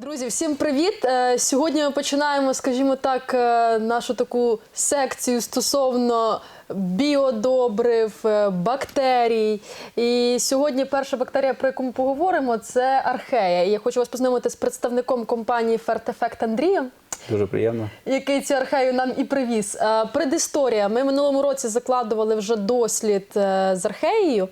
Друзі, всім привіт! Е, Сьогодні ми починаємо, скажімо так, е, нашу таку секцію стосовно біодобрив, е, бактерій. І сьогодні перша бактерія, про яку ми поговоримо, це архея. І я хочу вас познайомити з представником компанії Фертефект Андрієм. Дуже приємно. Який цю архею нам і привіз. Предісторія. Ми минулому році закладували вже дослід з археєю.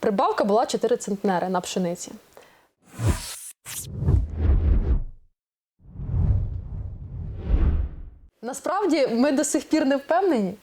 Прибавка була 4 центнери на пшениці. Насправді ми до сих пір не впевнені.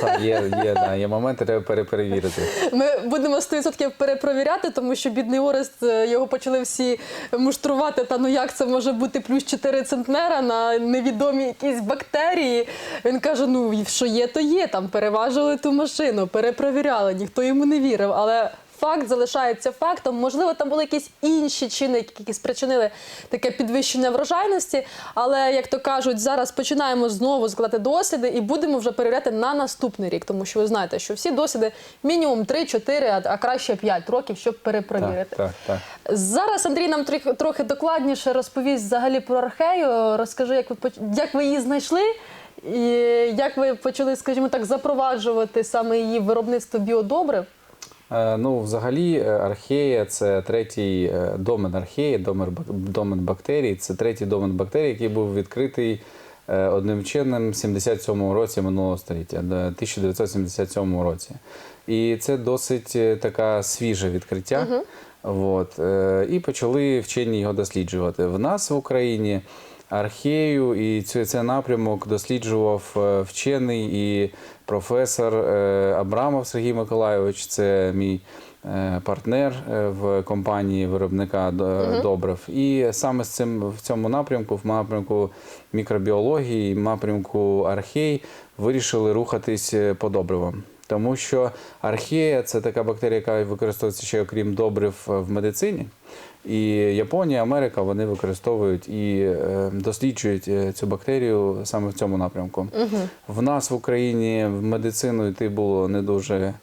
Так, є, є, да, є моменти, треба переперевірити. Ми будемо 100% перепровіряти, тому що бідний Орест е, його почали всі муштрувати. Та ну як це може бути плюс 4 центнера на невідомі якісь бактерії. Він каже: ну що є, то є. Там переважили ту машину, перепровіряли, ніхто йому не вірив. Але факт залишається фактом. Можливо, там були якісь інші чинники, які спричинили таке підвищення врожайності. Але як то кажуть, зараз починаємо знову складати досліди і будемо вже перевіряти на наступний рік, тому що ви знаєте, що всі досліди мінімум 3-4, а- краще 5 років, щоб перепровірити. Так, так, так. Зараз Андрій нам трохи, трохи докладніше розповість взагалі про архею. Розкажи, як ви як ви її знайшли, і як ви почали, скажімо так, запроваджувати саме її виробництво біодобрив. Е, Ну, взагалі, е, архея це третій е, домен археї, домен, бак- домен бактерій. Це третій домен бактерій, який був відкритий одним вченим в 77-му році минулого століття, да, 1977 році. І це досить така свіже відкриття. От, е, і почали вчені його досліджувати. В нас в Україні архею і цей, цей напрямок досліджував е, вчений і професор е, Абрамов Сергій Миколайович. Це мій е, партнер в компанії виробника до- добрив. І саме з цим в цьому напрямку, в напрямку мікробіології, в напрямку архей, вирішили рухатись по добривам. Тому що архея це така бактерія, яка використовується ще окрім добрив е, в медицині. І Японія, Америка вони використовують і е, досліджують е, цю бактерію саме в цьому напрямку. В нас в Україні в медицину йти було не дуже.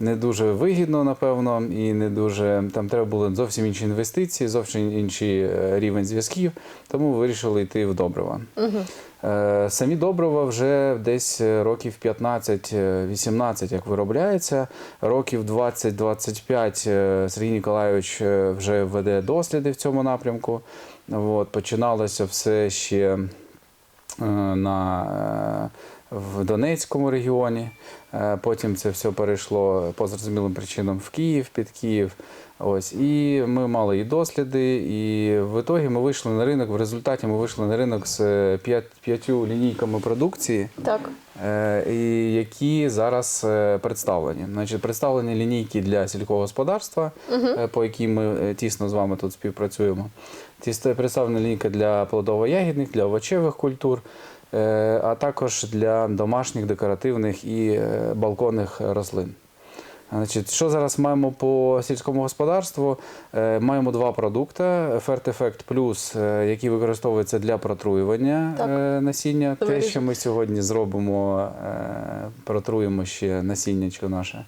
Не дуже вигідно, напевно, і не дуже там треба було зовсім інші інвестиції, зовсім інший рівень зв'язків, тому вирішили йти в добрива. Е, Самі добрива вже десь е, років 15-18, як виробляється. Років 20-25 е, Сергій Ніколайович е, вже веде досліди в цьому напрямку. От, починалося все ще е, на, е, в Донецькому регіоні. Е, Потім це все перейшло по зрозумілим причинам в Київ, під Київ. Ось і ми мали і досліди, і в ітогі ми вийшли на ринок. В результаті ми вийшли на ринок з е, п'ять- п'ятью лінійками продукції. Так. Е, і які зараз представлені. Значить, представлені лінійки для сільськогосподарства, е, по якій ми тісно з вами тут співпрацюємо. Тісно представлена лінійка для плодово-ягідних, для овочевих культур, а також для домашніх декоративних і е, балконних рослин. Значить, що зараз маємо по сільському господарству? Е, маємо два продукти: Фертефект Плюс, який використовується для протруювання Так. е, насіння. Те, що ми сьогодні зробимо, е, протруємо ще насіннячко наше.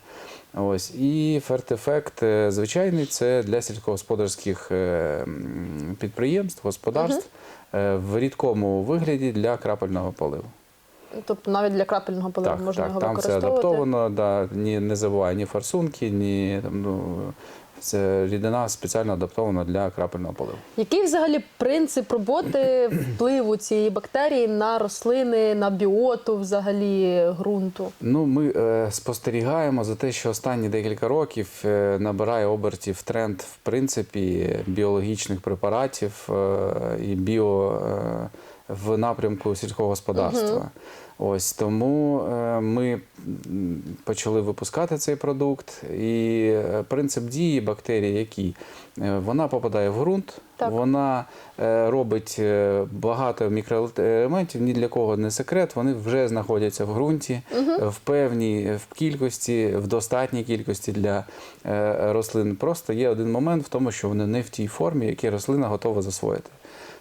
Ось. І фертефект звичайний це для сільськогосподарських підприємств, господарств е, в рідкому вигляді для крапельного поливу. Тобто навіть для крапельного поливу Так, можна так, його там все адаптовано, да, ні, не забуває ні форсунки, ні там, ну, це рідина спеціально адаптована для крапельного поливу. Який взагалі принцип роботи впливу цієї бактерії на рослини, на біоту взагалі ґрунту? Ну, ми е, спостерігаємо за те, що останні декілька років е, набирає обертів тренд в принципі біологічних препаратів е, і біо е, в напрямку сільського господарства. Ось тому е, ми почали випускати цей продукт. І е, принцип дії бактерії, який Е, вона попадає в ґрунт, Так. вона робить багато мікроелементів, ні для кого не секрет. Вони вже знаходяться в ґрунті е, в певній в кількості, в достатній кількості для рослин. Просто є один момент в тому, що вони не в тій формі, які рослина готова засвоїти.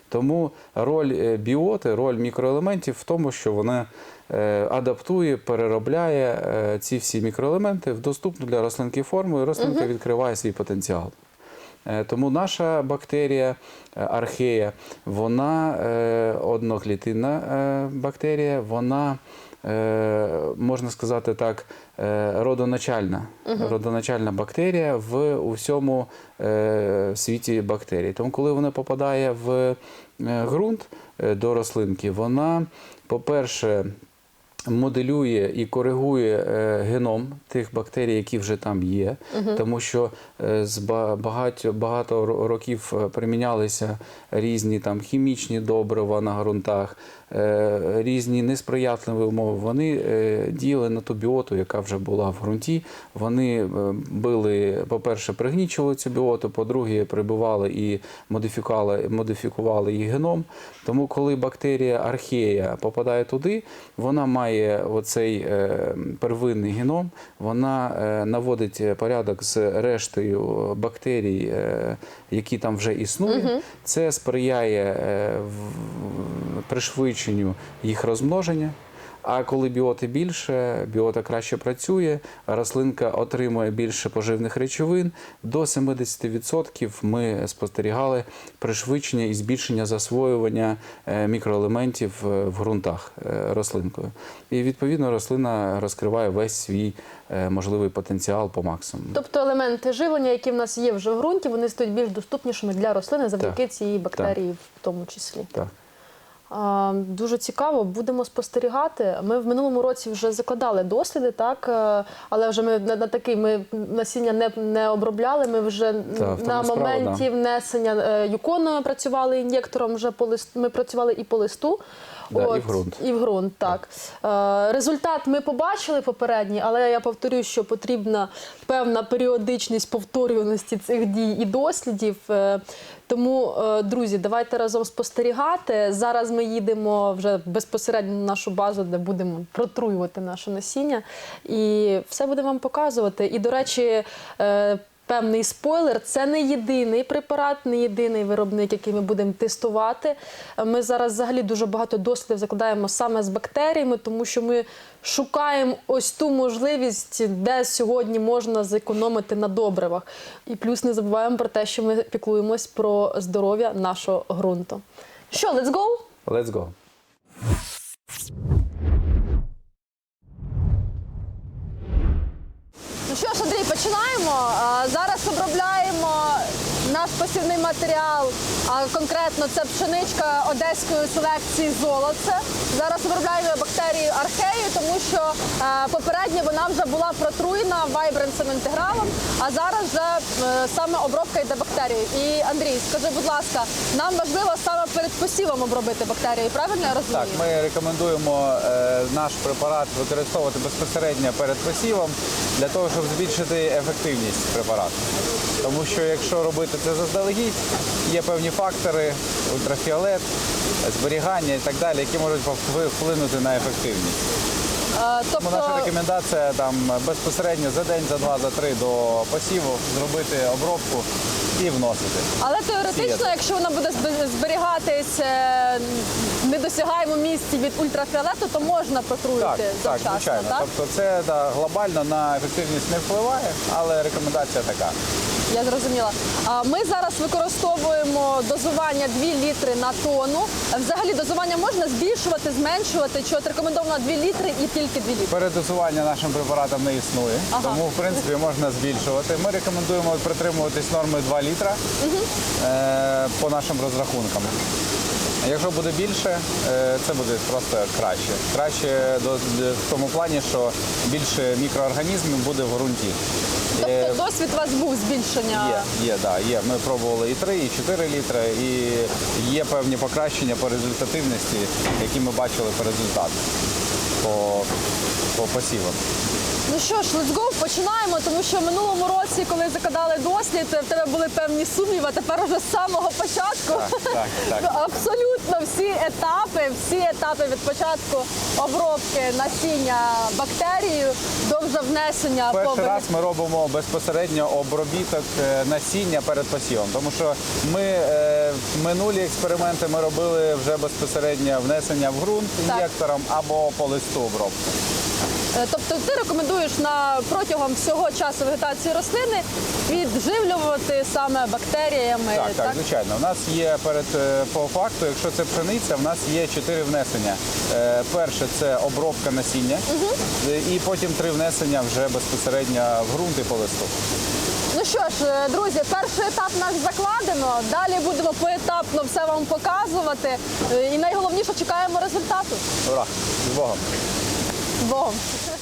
Тому роль е, біоти, роль мікроелементів в тому, що вона е, адаптує, переробляє е, ці всі мікроелементи в доступну для рослинки форму, і рослинка відкриває свій потенціал. Тому наша бактерія архея, вона одноклітинна бактерія, вона. Е, Можна сказати так, е, родоначальна, родоначальна бактерія в усьому е, світі бактерій. Тому, коли вона попадає в ґрунт до рослинки, вона, по-перше, моделює і коригує геном тих бактерій, які вже там є, тому що з багато, багато років примінялися різні там хімічні добрива на ґрунтах, різні несприятливі умови. Вони е, діяли на ту біоту, яка вже була в ґрунті. Вони е, били, по-перше, пригнічували цю біоту, по-друге, прибивали і модифікували, модифікували її геном. Тому, коли бактерія архея попадає туди, вона має оцей е, первинний геном, вона е, наводить порядок з рештою бактерій, е, які там вже існують. Це сприяє е, в- їх розмноження. А коли біоти більше, біота краще працює, рослинка отримує більше поживних речовин. До 70% ми спостерігали пришвидшення і збільшення засвоювання е, мікроелементів е, в ґрунтах е, рослинкою. І відповідно рослина розкриває весь свій можливий потенціал по максимуму. Тобто елементи живлення, які в нас є вже в ґрунті, вони стають більш доступнішими для рослини завдяки Так. цій бактерії, в тому числі. Так. Дуже цікаво, будемо спостерігати. Ми в минулому році вже закладали досліди, так е, але вже ми на, на такий ми насіння не, не обробляли. Ми вже Та, на моменті справа, моменті внесення е, юкону працювали ін'єктором. Вже по лист, ми працювали і по листу. Да, і в ґрунт. І в ґрунт, так. Е, Результат ми побачили попередній, але я повторюю, що потрібна певна періодичність повторюваності цих дій і дослідів. Е, Тому, е, друзі, давайте разом спостерігати. Зараз ми їдемо вже безпосередньо на нашу базу, де будемо протруювати наше насіння, і все будемо вам показувати. І, до речі, е, Певний спойлер, це не єдиний препарат, не єдиний виробник, який ми будемо тестувати. Ми зараз взагалі дуже багато дослідів закладаємо саме з бактеріями, тому що ми шукаємо ось ту можливість, де сьогодні можна зекономити на добривах. І плюс не забуваємо про те, що ми піклуємось про здоров'я нашого ґрунту. Що, let's go? Let's go. Ну що ж, Андрій, починаємо. А, Зараз обробляємо наш матеріал, а конкретно це пшеничка одеської селекції золоце. Зараз обробляємо бактерію архею, тому що е, попередньо вона вже була протруєна вайбренсом інтегралом, а зараз вже е, саме обробка йде бактерією. І Андрій, скажи, будь ласка, нам важливо саме перед посівом обробити бактерію, правильно я розумію? Так, ми рекомендуємо е, наш препарат використовувати безпосередньо перед посівом для того, щоб збільшити ефективність препарату. Тому що якщо робити це заздалегідь, є певні фактори, ультрафіолет, зберігання і так далі, які можуть вплинути на ефективність. Е, Тому наша рекомендація там безпосередньо за день, за два, за три до посіву зробити обробку і вносити. Але теоретично, Сіяти. якщо вона буде зберігатись е, в недосягаємому місці від ультрафіолету, то можна протруїти Так, так, звичайно. так? Тобто це да, глобально на ефективність не впливає, але рекомендація така. Я зрозуміла. Ми зараз використовуємо дозування 2 літри на тонну. Взагалі дозування можна збільшувати, зменшувати, чи от рекомендовано 2 літри і тільки 2 літри. Передозування нашим препаратом не існує, Ага. тому в принципі можна збільшувати. Ми рекомендуємо притримуватись норми 2 літра угу. по нашим розрахункам. Якщо буде більше, е, це буде просто краще. Краще в тому плані, що більше мікроорганізмів буде в ґрунті. Е, Тобто досвід у вас був збільшення. Є, є, да, є. Ми пробували і 3, і 4 літри, і є певні покращення по результативності, які ми бачили по результату по, по посівам. Ну що ж, let's go, починаємо, тому що в минулому році, коли закладали дослід, в тебе були певні сумніви, а тепер уже з самого початку. Так, так, так. Абсолютно всі етапи, всі етапи від початку обробки насіння бактерією до вже внесення Перший раз ми робимо безпосередньо обробіток е, насіння перед посівом, тому що ми е, минулі експерименти ми робили вже безпосередньо внесення в ґрунт Так. ін'єктором або по листу обробку. Е, Тобто ти рекомендуєш на протягом всього часу вегетації рослини підживлювати саме бактеріями. Так, так, звичайно. У нас є перед е, по факту, якщо це пшениця, в нас є чотири внесення. Е, Перше це обробка насіння, Е, і потім три внесення вже безпосередньо в ґрунт і по листу. Ну що ж, друзі, перший етап наш закладено. Далі будемо поетапно все вам показувати. І найголовніше чекаємо результату. Ура! З Богом! З Богом!